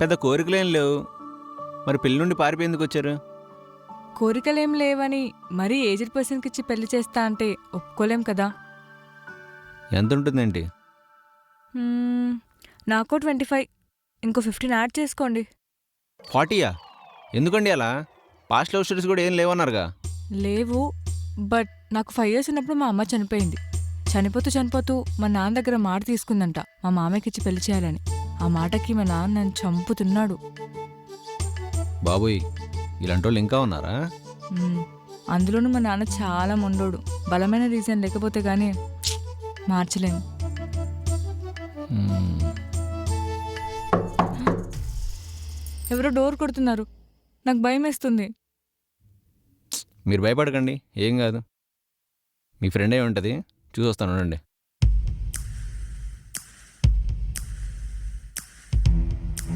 పెద్ద కోరికలేం లేవు. మరి పెళ్ళి నుండి పారిపోయేందుకు వచ్చారు? కోరికలేం లేవని మరీ ఏజ్డ్ పర్సన్కి ఇచ్చి పెళ్ళి చేస్తా అంటే ఒప్పుకోలేం కదా. ఎంత ఉంటుందేంటి మ్మ్, నాకో ట్వంటీ ఫైవ్ ఇంకో ఫిఫ్టీన్ యాడ్ చేసుకోండి. ఫార్టీయా? ఎందుకండి అలా? పాస్ట్ లవ్ స్టోరీస్ కూడా ఏం లేవన్నారుగా? లేవు బట్ నాకు ఫైవ్ ఇయర్స్ ఉన్నప్పుడు మా అమ్మ చనిపోయింది. చనిపోతూ చనిపోతూ మా నాన్న దగ్గర మాట తీసుకుందంట మా మామయ్యకి ఇచ్చి పెళ్ళి చేయాలని. ఆ మాటకి మా నాన్న నన్ను చంపుతున్నాడు. బాబోయ్ ఇలాంటి వాళ్ళు ఇంకా ఉన్నారా? మ్మ్. అందులోనూ మా నాన్న చాలా మొండోడు. బలమైన రీజన్ లేకపోతే కానీ మార్చలేము మ్మ్. ఎవరో డోర్ కొడుతున్నారు. నాకు భయం వేస్తుంది. మీరు భయపడకండి ఏం కాదు. మీ ఫ్రెండ్ ఏ ఉంటుంది. చూసొస్తాను ఉండండి.